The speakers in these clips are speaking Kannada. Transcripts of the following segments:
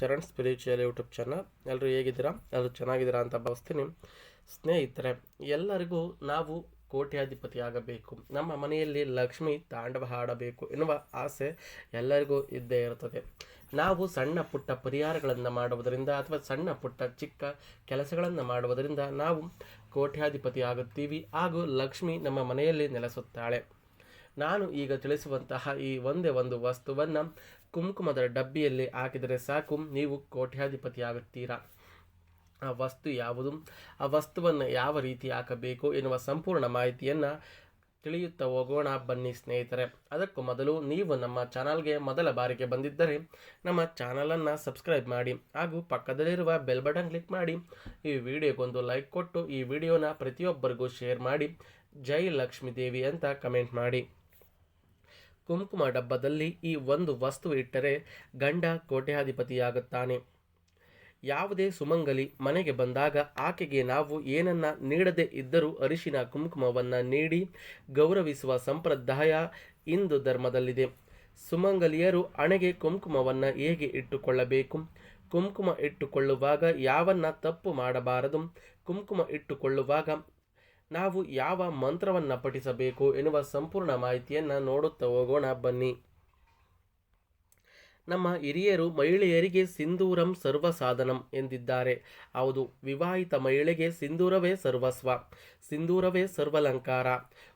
Charan spiritual YouTube channel. ಎಲ್ಲರೂ ಹೇಗಿದ್ದೀರಾ? ಎಲ್ಲರೂ ಚೆನ್ನಾಗಿದ್ದೀರಾ ಅಂತ ಭಾವಿಸ್ತೀನಿ. ಸ್ನೇಹಿತರೆ, ಎಲ್ಲರಿಗೂ ನಾವು ಕೋಟ್ಯಾಧಿಪತಿ ಆಗಬೇಕು. ನಮ್ಮ ಮನೆಯಲ್ಲಿ ಲಕ್ಷ್ಮಿ ತಾಂಡವ ಹಾಡಬೇಕು ಎನ್ನುವ ಆಸೆ ಎಲ್ಲರಿಗೂ ಇದ್ದೇ ಇರುತ್ತದೆ. ನಾವು ಸಣ್ಣ ಪುಟ್ಟ ಪರಿಹಾರಗಳನ್ನು ಮಾಡುವುದರಿಂದ ಅಥವಾ ಸಣ್ಣ ಪುಟ್ಟ ಚಿಕ್ಕ ಕೆಲಸಗಳನ್ನು ಮಾಡುವುದರಿಂದ ನಾವು ಕೋಟ್ಯಾಧಿಪತಿ ಆಗುತ್ತೀವಿ ಹಾಗೂ ಲಕ್ಷ್ಮಿ ನಮ್ಮ ಮನೆಯಲ್ಲಿ ನೆಲೆಸುತ್ತಾಳೆ. ನಾನು ಈಗ ತಿಳಿಸುವಂತಹ ಈ ಒಂದೇ ಒಂದು ವಸ್ತುವನ್ನು ಕುಂಕುಮದ ಡಬ್ಬಿಯಲ್ಲಿ ಹಾಕಿದರೆ ಸಾಕು, ನೀವು ಕೋಟ್ಯಾಧಿಪತಿ ಆಗುತ್ತೀರಾ ಆ ವಸ್ತು ಯಾವುದು? ಆ ವಸ್ತುವನ್ನು ಯಾವ ರೀತಿ ಹಾಕಬೇಕು ಎನ್ನುವ ಸಂಪೂರ್ಣ ಮಾಹಿತಿಯನ್ನು ತಿಳಿಯುತ್ತಾ ಹೋಗೋಣ, ಬನ್ನಿ ಸ್ನೇಹಿತರೆ. ಅದಕ್ಕೂ ಮೊದಲು ನೀವು ನಮ್ಮ ಚಾನಲ್ಗೆ ಮೊದಲ ಬಾರಿಗೆ ಬಂದಿದ್ದರೆ ನಮ್ಮ ಚಾನಲನ್ನು ಸಬ್ಸ್ಕ್ರೈಬ್ ಮಾಡಿ, ಹಾಗೂ ಪಕ್ಕದಲ್ಲಿರುವ ಬೆಲ್ ಬಟನ್ ಕ್ಲಿಕ್ ಮಾಡಿ, ಈ ವಿಡಿಯೋಗೊಂದು ಲೈಕ್ ಕೊಟ್ಟು ಈ ವಿಡಿಯೋನ ಪ್ರತಿಯೊಬ್ಬರಿಗೂ ಶೇರ್ ಮಾಡಿ, ಜೈ ಲಕ್ಷ್ಮೀ ದೇವಿ ಅಂತ ಕಮೆಂಟ್ ಮಾಡಿ. ಕುಂಕುಮ ಡಬ್ಬದಲ್ಲಿ ಈ ಒಂದು ವಸ್ತು ಇಟ್ಟರೆ ಗಂಡ ಕೋಟ್ಯಾಧಿಪತಿಯಾಗುತ್ತಾನೆ. ಯಾವುದೇ ಸುಮಂಗಲಿ ಮನೆಗೆ ಬಂದಾಗ ಆಕೆಗೆ ನಾವು ಏನನ್ನ ನೀಡದೇ ಇದ್ದರೂ ಅರಿಶಿನ ಕುಂಕುಮವನ್ನು ನೀಡಿ ಗೌರವಿಸುವ ಸಂಪ್ರದಾಯ ಹಿಂದೂ ಧರ್ಮದಲ್ಲಿದೆ. ಸುಮಂಗಲಿಯರು ಅಣೆಗೆ ಕುಂಕುಮವನ್ನು ಹೇಗೆ ಇಟ್ಟುಕೊಳ್ಳಬೇಕು? ಕುಂಕುಮ ಇಟ್ಟುಕೊಳ್ಳುವಾಗ ಯಾವನ್ನ ತಪ್ಪು ಮಾಡಬಾರದು? ಕುಂಕುಮ ಇಟ್ಟುಕೊಳ್ಳುವಾಗ ನಾವು ಯಾವ ಮಂತ್ರವನ್ನು ಪಠಿಸಬೇಕು ಎನ್ನುವ ಸಂಪೂರ್ಣ ಮಾಹಿತಿಯನ್ನು ನೋಡುತ್ತಾ ಹೋಗೋಣ ಬನ್ನಿ. ನಮ್ಮ ಹಿರಿಯರು ಮಹಿಳೆಯರಿಗೆ ಸಿಂಧೂರಂ ಸರ್ವಸಾಧನಂ ಎಂದಿದ್ದಾರೆ. ಹೌದು, ವಿವಾಹಿತ ಮಹಿಳೆಗೆ ಸಿಂಧೂರವೇ ಸರ್ವಸ್ವ, ಸಿಂಧೂರವೇ ಸರ್ವಲಂಕಾರ.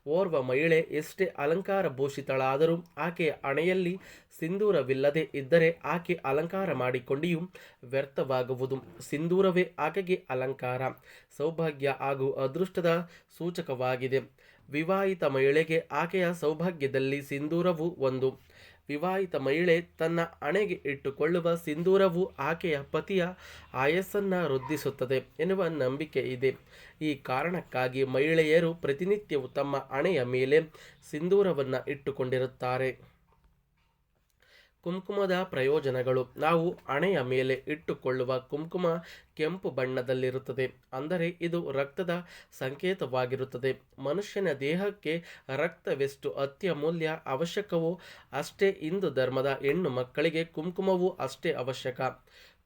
ಓರ್ವ ಮಹಿಳೆ ಎಷ್ಟೇ ಅಲಂಕಾರ ಭೂಷಿತಳಾದರೂ ಆಕೆಯ ಹಣೆಯಲ್ಲಿ ಸಿಂಧೂರವಿಲ್ಲದೆ ಇದ್ದರೆ ಆಕೆ ಅಲಂಕಾರ ಮಾಡಿಕೊಂಡಿಯೂ ವ್ಯರ್ಥವಾಗುವುದು. ಸಿಂಧೂರವೇ ಆಕೆಗೆ ಅಲಂಕಾರ. ಸೌಭಾಗ್ಯ ಹಾಗೂ ಅದೃಷ್ಟದ ಸೂಚಕವಾಗಿದೆ. ವಿವಾಹಿತ ಮಹಿಳೆಗೆ ಆಕೆಯ ಸೌಭಾಗ್ಯದಲ್ಲಿ ಸಿಂಧೂರವು ಒಂದು. ವಿವಾಹಿತ ಮಹಿಳೆ ತನ್ನ ಹಣೆಗೆ ಇಟ್ಟುಕೊಳ್ಳುವ ಸಿಂಧೂರವು ಆಕೆಯ ಪತಿಯ ಆಯಸ್ಸನ್ನು ವೃದ್ಧಿಸುತ್ತದೆ ಎನ್ನುವ ನಂಬಿಕೆ ಇದೆ. ಈ ಕಾರಣಕ್ಕಾಗಿ ಮಹಿಳೆಯರು ಪ್ರತಿನಿತ್ಯವು ತಮ್ಮ ಹಣೆಯ ಮೇಲೆ ಸಿಂಧೂರವನ್ನು ಇಟ್ಟುಕೊಂಡಿರುತ್ತಾರೆ. ಕುಂಕುಮದ ಪ್ರಯೋಜನಗಳು. ನಾವು ಹಣೆಯ ಮೇಲೆ ಇಟ್ಟುಕೊಳ್ಳುವ ಕುಂಕುಮ ಕೆಂಪು ಬಣ್ಣದಲ್ಲಿರುತ್ತದೆ. ಅಂದರೆ ಇದು ರಕ್ತದ ಸಂಕೇತವಾಗಿರುತ್ತದೆ. ಮನುಷ್ಯನ ದೇಹಕ್ಕೆ ರಕ್ತವೆಷ್ಟು ಅತ್ಯಮೂಲ್ಯ ಅವಶ್ಯಕವೋ ಅಷ್ಟೇ ಹಿಂದೂ ಧರ್ಮದ ಹೆಣ್ಣು ಮಕ್ಕಳಿಗೆ ಕುಂಕುಮವೂ ಅಷ್ಟೇ ಅವಶ್ಯಕ.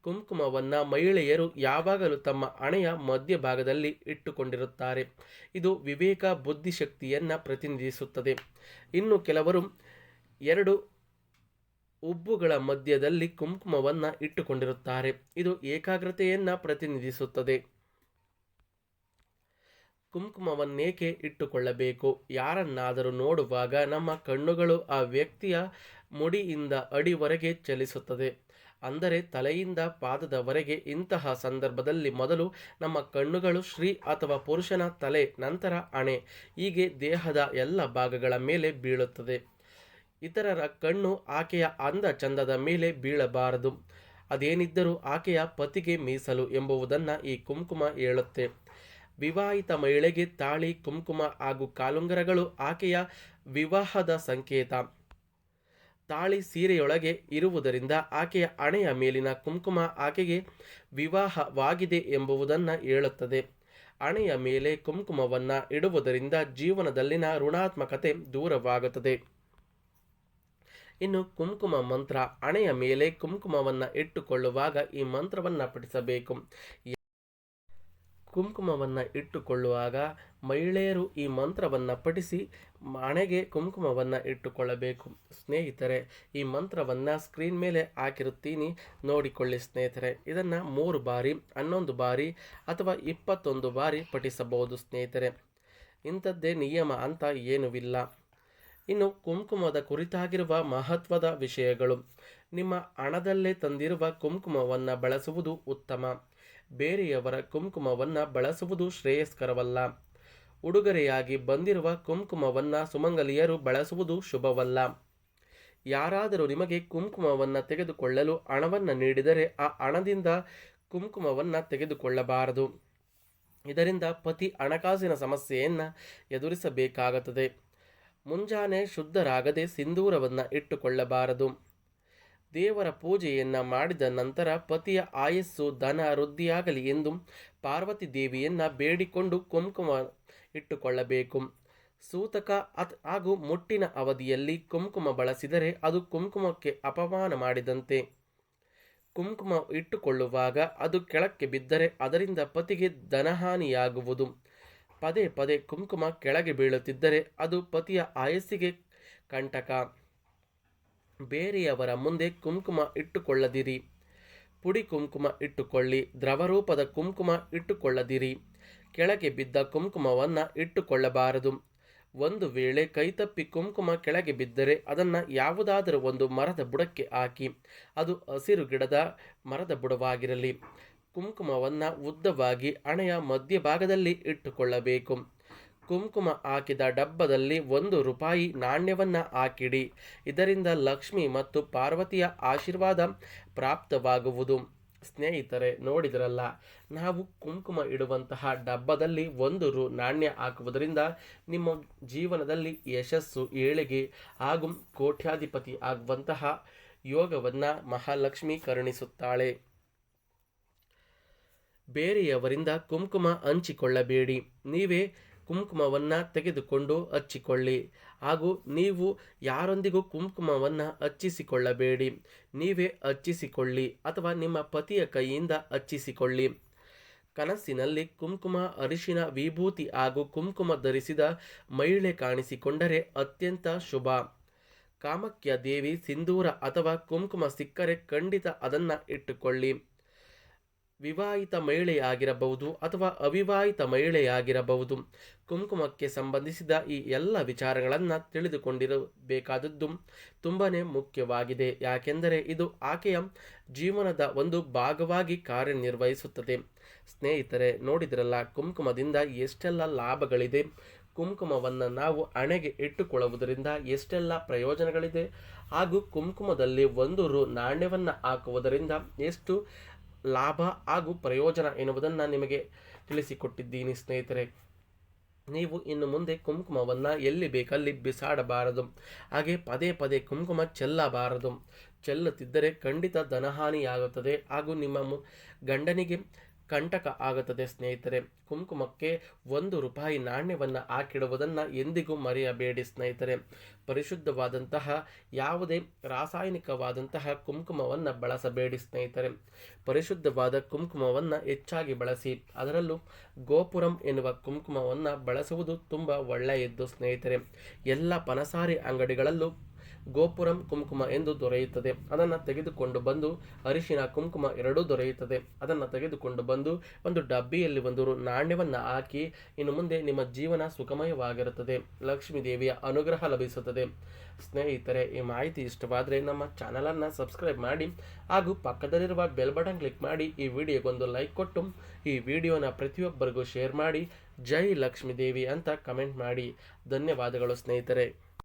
ಕುಂಕುಮವನ್ನು ಮಹಿಳೆಯರು ಯಾವಾಗಲೂ ತಮ್ಮ ಹಣೆಯ ಮಧ್ಯಭಾಗದಲ್ಲಿ ಇಟ್ಟುಕೊಂಡಿರುತ್ತಾರೆ. ಇದು ವಿವೇಕ ಬುದ್ಧಿಶಕ್ತಿಯನ್ನು ಪ್ರತಿನಿಧಿಸುತ್ತದೆ. ಇನ್ನು ಕೆಲವರು ಎರಡು ಉಬ್ಬುಗಳ ಮಧ್ಯದಲ್ಲಿ ಕುಂಕುಮವನ್ನು ಇಟ್ಟುಕೊಂಡಿರುತ್ತಾರೆ. ಇದು ಏಕಾಗ್ರತೆಯನ್ನು ಪ್ರತಿನಿಧಿಸುತ್ತದೆ. ಕುಂಕುಮವನ್ನೇಕೆ ಇಟ್ಟುಕೊಳ್ಳಬೇಕು? ಯಾರನ್ನಾದರೂ ನೋಡುವಾಗ ನಮ್ಮ ಕಣ್ಣುಗಳು ಆ ವ್ಯಕ್ತಿಯ ಮುಡಿಯಿಂದ ಅಡಿವರೆಗೆ ಚಲಿಸುತ್ತದೆ. ಅಂದರೆ ತಲೆಯಿಂದ ಪಾದದವರೆಗೆ ಇಂತಹ ಸಂದರ್ಭದಲ್ಲಿ ಮೊದಲು ನಮ್ಮ ಕಣ್ಣುಗಳು ಶ್ರೀ ಅಥವಾ ಪುರುಷನ ತಲೆ, ನಂತರ ಅಣೆ. ಹೀಗೆ ದೇಹದ ಎಲ್ಲ ಭಾಗಗಳ ಮೇಲೆ ಬೀಳುತ್ತದೆ. ಇತರರ ಕಣ್ಣು ಆಕೆಯ ಅಂದ ಚಂದದ ಮೇಲೆ ಬೀಳಬಾರದು. ಅದೇನಿದ್ದರೂ ಆಕೆಯ ಪತಿಗೆ ಮೀಸಲು ಎಂಬುವುದನ್ನು ಈ ಕುಂಕುಮ ಹೇಳುತ್ತೆ. ವಿವಾಹಿತ ಮಹಿಳೆಗೆ ತಾಳಿ, ಕುಂಕುಮ ಹಾಗೂ ಕಾಲುಂಗರಗಳು ಆಕೆಯ ವಿವಾಹದ ಸಂಕೇತ. ತಾಳಿ ಸೀರೆಯೊಳಗೆ ಇರುವುದರಿಂದ ಆಕೆಯ ಹಣೆಯ ಮೇಲಿನ ಕುಂಕುಮ ಆಕೆಗೆ ವಿವಾಹವಾಗಿದೆ ಎಂಬುವುದನ್ನು ಹೇಳುತ್ತದೆ. ಹಣೆಯ ಮೇಲೆ ಕುಂಕುಮವನ್ನು ಇಡುವುದರಿಂದ ಜೀವನದಲ್ಲಿನ ಋಣಾತ್ಮಕತೆ ದೂರವಾಗುತ್ತದೆ. ಇನ್ನು ಕುಂಕುಮ ಮಂತ್ರ ಹಣೆಯ ಮೇಲೆ ಕುಂಕುಮವನ್ನು ಇಟ್ಟುಕೊಳ್ಳುವಾಗ ಈ ಮಂತ್ರವನ್ನು ಪಠಿಸಬೇಕು. ಕುಂಕುಮವನ್ನು ಇಟ್ಟುಕೊಳ್ಳುವಾಗ ಮಹಿಳೆಯರು ಈ ಮಂತ್ರವನ್ನು ಪಠಿಸಿ ಹಣೆಗೆ ಕುಂಕುಮವನ್ನು ಇಟ್ಟುಕೊಳ್ಳಬೇಕು. ಸ್ನೇಹಿತರೆ, ಈ ಮಂತ್ರವನ್ನು ಸ್ಕ್ರೀನ್ ಮೇಲೆ ಹಾಕಿರುತ್ತೀನಿ. ನೋಡಿಕೊಳ್ಳಿ ಸ್ನೇಹಿತರೆ, ಇದನ್ನು ಮೂರು ಬಾರಿ, ಹನ್ನೊಂದು ಬಾರಿ ಅಥವಾ ಇಪ್ಪತ್ತೊಂದು ಬಾರಿ ಪಠಿಸಬಹುದು ಸ್ನೇಹಿತರೆ. ಇಂಥದ್ದೇ ನಿಯಮ ಅಂತ ಏನೂ ಇನ್ನು ಕುಂಕುಮದ ಕುರಿತಾಗಿರುವ ಮಹತ್ವದ ವಿಷಯಗಳು. ನಿಮ್ಮ ಹಣದಲ್ಲೇ ತಂದಿರುವ ಕುಂಕುಮವನ್ನು ಬಳಸುವುದು ಉತ್ತಮ. ಬೇರೆಯವರ ಕುಂಕುಮವನ್ನು ಬಳಸುವುದು ಶ್ರೇಯಸ್ಕರವಲ್ಲ. ಉಡುಗೊರೆಯಾಗಿ ಬಂದಿರುವ ಕುಂಕುಮವನ್ನು ಸುಮಂಗಲಿಯರು ಬಳಸುವುದು ಶುಭವಲ್ಲ. ಯಾರಾದರೂ ನಿಮಗೆ ಕುಂಕುಮವನ್ನು ತೆಗೆದುಕೊಳ್ಳಲು ಹಣವನ್ನು ನೀಡಿದರೆ ಆ ಹಣದಿಂದ ಕುಂಕುಮವನ್ನು ತೆಗೆದುಕೊಳ್ಳಬಾರದು. ಇದರಿಂದ ಪತಿ ಹಣಕಾಸಿನ ಸಮಸ್ಯೆಯನ್ನು ಎದುರಿಸಬೇಕಾಗುತ್ತದೆ. ಮುಂಜಾನೆ ಶುದ್ಧರಾಗದೆ ಸಿಂಧೂರವನ್ನು ಇಟ್ಟುಕೊಳ್ಳಬಾರದು. ದೇವರ ಪೂಜೆಯನ್ನು ಮಾಡಿದ ನಂತರ ಪತಿಯ ಆಯಸ್ಸು ಧನ ವೃದ್ಧಿಯಾಗಲಿ ಎಂದು ಪಾರ್ವತಿ ದೇವಿಯನ್ನು ಬೇಡಿಕೊಂಡು ಕುಂಕುಮ ಇಟ್ಟುಕೊಳ್ಳಬೇಕು. ಸೂತಕ ಅತ್ ಹಾಗೂ ಮುಟ್ಟಿನ ಅವಧಿಯಲ್ಲಿ ಕುಂಕುಮ ಬಳಸಿದರೆ ಅದು ಕುಂಕುಮಕ್ಕೆ ಅಪಮಾನ ಮಾಡಿದಂತೆ. ಕುಂಕುಮ ಇಟ್ಟುಕೊಳ್ಳುವಾಗ ಅದು ಕೆಳಕ್ಕೆ ಬಿದ್ದರೆ ಅದರಿಂದ ಪತಿಗೆ ಧನಹಾನಿಯಾಗುವುದು ಪದೇ ಪದೇ ಕುಂಕುಮ ಕೆಳಗೆ ಬೀಳುತ್ತಿದ್ದರೆ ಅದು ಪತಿಯ ಆಯಸ್ಸಿಗೆ ಕಂಟಕ. ಬೇರೆಯವರ ಮುಂದೆ ಕುಂಕುಮ ಇಟ್ಟುಕೊಳ್ಳದಿರಿ. ಪುಡಿ ಕುಂಕುಮ ಇಟ್ಟುಕೊಳ್ಳಿ, ದ್ರವರೂಪದ ಕುಂಕುಮ ಇಟ್ಟುಕೊಳ್ಳದಿರಿ. ಕೆಳಗೆ ಬಿದ್ದ ಕುಂಕುಮವನ್ನು ಇಟ್ಟುಕೊಳ್ಳಬಾರದು. ಒಂದು ವೇಳೆ ಕೈತಪ್ಪಿ ಕುಂಕುಮ ಕೆಳಗೆ ಬಿದ್ದರೆ ಅದನ್ನು ಯಾವುದಾದರೂ ಒಂದು ಮರದ ಬುಡಕ್ಕೆ ಹಾಕಿ, ಅದು ಹಸಿರು ಗಿಡದ ಮರದ ಬುಡವಾಗಿರಲಿ. ಕುಂಕುಮವನ್ನು ಉದ್ದವಾಗಿ ಹಣೆಯ ಮಧ್ಯಭಾಗದಲ್ಲಿ ಇಟ್ಟುಕೊಳ್ಳಬೇಕು. ಕುಂಕುಮ ಹಾಕಿದ ಡಬ್ಬದಲ್ಲಿ ಒಂದು ರೂಪಾಯಿ ನಾಣ್ಯವನ್ನು ಹಾಕಿಡಿ. ಇದರಿಂದ ಲಕ್ಷ್ಮಿ ಮತ್ತು ಪಾರ್ವತಿಯ ಆಶೀರ್ವಾದ ಪ್ರಾಪ್ತವಾಗುವುದು. ಸ್ನೇಹಿತರೆ, ನೋಡಿದ್ರಲ್ಲ, ನಾವು ಕುಂಕುಮ ಇಡುವಂತಹ ಡಬ್ಬದಲ್ಲಿ ಒಂದು ರು ನಾಣ್ಯ ಹಾಕುವುದರಿಂದ ನಿಮ್ಮ ಜೀವನದಲ್ಲಿ ಯಶಸ್ಸು, ಏಳಿಗೆ ಹಾಗೂ ಕೋಟ್ಯಾಧಿಪತಿ ಆಗುವಂತಹ ಯೋಗವನ್ನು ಮಹಾಲಕ್ಷ್ಮಿ ಕರುಣಿಸುತ್ತಾಳೆ. ಬೇರೆಯವರಿಂದ ಕುಂಕುಮ ಹಂಚಿಕೊಳ್ಳಬೇಡಿ. ನೀವೇ ಕುಂಕುಮವನ್ನು ತೆಗೆದುಕೊಂಡು ಹಚ್ಚಿಕೊಳ್ಳಿ. ಹಾಗೂ ನೀವು ಯಾರೊಂದಿಗೂ ಕುಂಕುಮವನ್ನು ಹಚ್ಚಿಸಿಕೊಳ್ಳಬೇಡಿ. ನೀವೇ ಹಚ್ಚಿಸಿಕೊಳ್ಳಿ ಅಥವಾ ನಿಮ್ಮ ಪತಿಯ ಕೈಯಿಂದ ಹಚ್ಚಿಸಿಕೊಳ್ಳಿ. ಕನಸಿನಲ್ಲಿ ಕುಂಕುಮ ಅರಿಶಿನ ವಿಭೂತಿ ಹಾಗೂ ಕುಂಕುಮ ಧರಿಸಿದ ಮಹಿಳೆ ಕಾಣಿಸಿಕೊಂಡರೆ ಅತ್ಯಂತ ಶುಭ. ಕಾಮಕ್ಯ ದೇವಿ ಸಿಂಧೂರ ಅಥವಾ ಕುಂಕುಮ ಸಿಕ್ಕರೆ ಖಂಡಿತ ಅದನ್ನು ಇಟ್ಟುಕೊಳ್ಳಿ. ವಿವಾಹಿತ ಮಹಿಳೆಯಾಗಿರಬಹುದು ಅಥವಾ ಅವಿವಾಹಿತ ಮಹಿಳೆಯಾಗಿರಬಹುದು. ಕುಂಕುಮಕ್ಕೆ ಸಂಬಂಧಿಸಿದ ಈ ಎಲ್ಲ ವಿಚಾರಗಳನ್ನು ತಿಳಿದುಕೊಂಡಿರಬೇಕಾದದ್ದು ತುಂಬಾ ಮುಖ್ಯವಾಗಿದೆ. ಯಾಕೆಂದರೆ ಇದು ಆಕೆಯ ಜೀವನದ ಒಂದು ಭಾಗವಾಗಿ ಕಾರ್ಯನಿರ್ವಹಿಸುತ್ತದೆ. ಸ್ನೇಹಿತರೆ, ನೋಡಿದ್ರಲ್ಲ, ಕುಂಕುಮದಿಂದ ಎಷ್ಟೆಲ್ಲ ಲಾಭಗಳಿದೆ. ಕುಂಕುಮವನ್ನು ನಾವು ಹಣೆಗೆ ಇಟ್ಟುಕೊಳ್ಳುವುದರಿಂದ ಎಷ್ಟೆಲ್ಲ ಪ್ರಯೋಜನಗಳಿದೆ. ಹಾಗೂ ಕುಂಕುಮದಲ್ಲಿ ಒಂದು ರು ನಾಣ್ಯವನ್ನು ಹಾಕುವುದರಿಂದ ಎಷ್ಟು ಲಾಭ ಹಾಗೂ ಪ್ರಯೋಜನ ಎನ್ನುವುದನ್ನು ನಿಮಗೆ ತಿಳಿಸಿಕೊಟ್ಟಿದ್ದೀನಿ ಸ್ನೇಹಿತರೆ. ನೀವು ಇನ್ನು ಮುಂದೆ ಕುಂಕುಮವನ್ನು ಎಲ್ಲಿ ಬೇಕಲ್ಲಿ ಬಿಸಾಡಬಾರದು. ಹಾಗೆ ಪದೇ ಪದೇ ಕುಂಕುಮ ಚೆಲ್ಲಬಾರದು. ಚೆಲ್ಲುತ್ತಿದ್ದರೆ ಖಂಡಿತ ಧನಹಾನಿಯಾಗುತ್ತದೆ ಹಾಗೂ ನಿಮ್ಮ ಗಂಡನಿಗೆ ಕಂಟಕ ಆಗುತ್ತದೆ ಸ್ನೇಹಿತರೆ. ಕುಂಕುಮಕ್ಕೆ ಒಂದು ರೂಪಾಯಿ ನಾಣ್ಯವನ್ನು ಹಾಕಿಡುವುದನ್ನು ಎಂದಿಗೂ ಮರೆಯಬೇಡಿ ಸ್ನೇಹಿತರೆ. ಪರಿಶುದ್ಧವಾದಂತಹ, ಯಾವುದೇ ರಾಸಾಯನಿಕವಾದಂತಹ ಕುಂಕುಮವನ್ನು ಬಳಸಬೇಡಿ ಸ್ನೇಹಿತರೆ. ಪರಿಶುದ್ಧವಾದ ಕುಂಕುಮವನ್ನು ಹೆಚ್ಚಾಗಿ ಬಳಸಿ, ಅದರಲ್ಲೂ ಗೋಪುರಂ ಎನ್ನುವ ಕುಂಕುಮವನ್ನು ಬಳಸುವುದು ತುಂಬ ಒಳ್ಳೆಯದ್ದು ಸ್ನೇಹಿತರೆ. ಎಲ್ಲ ಪನಸಾರಿ ಅಂಗಡಿಗಳಲ್ಲೂ ಗೋಪುರಂ ಕುಂಕುಮ ಎಂದು ದೊರೆಯುತ್ತದೆ. ಅದನ್ನು ತೆಗೆದುಕೊಂಡು ಬಂದು ಅರಿಶಿನ ಕುಂಕುಮ ಎರಡೂ ದೊರೆಯುತ್ತದೆ. ಅದನ್ನು ತೆಗೆದುಕೊಂಡು ಬಂದು ಒಂದು ಡಬ್ಬಿಯಲ್ಲಿ ಒಂದು ನಾಣ್ಯವನ್ನು ಹಾಕಿ ಇನ್ನು ಮುಂದೆ ನಿಮ್ಮ ಜೀವನ ಸುಖಮಯವಾಗಿರುತ್ತದೆ. ಲಕ್ಷ್ಮೀ ದೇವಿಯ ಅನುಗ್ರಹ ಲಭಿಸುತ್ತದೆ. ಸ್ನೇಹಿತರೆ, ಈ ಮಾಹಿತಿ ಇಷ್ಟವಾದರೆ ನಮ್ಮ ಚಾನಲನ್ನು ಸಬ್ಸ್ಕ್ರೈಬ್ ಮಾಡಿ ಹಾಗೂ ಪಕ್ಕದಲ್ಲಿರುವ ಬೆಲ್ ಬಟನ್ ಕ್ಲಿಕ್ ಮಾಡಿ ಈ ವಿಡಿಯೋಗೊಂದು ಲೈಕ್ ಕೊಟ್ಟು ಈ ವಿಡಿಯೋನ ಪ್ರತಿಯೊಬ್ಬರಿಗೂ ಶೇರ್ ಮಾಡಿ ಜೈ ಲಕ್ಷ್ಮೀ ದೇವಿ ಅಂತ ಕಮೆಂಟ್ ಮಾಡಿ. ಧನ್ಯವಾದಗಳು ಸ್ನೇಹಿತರೆ.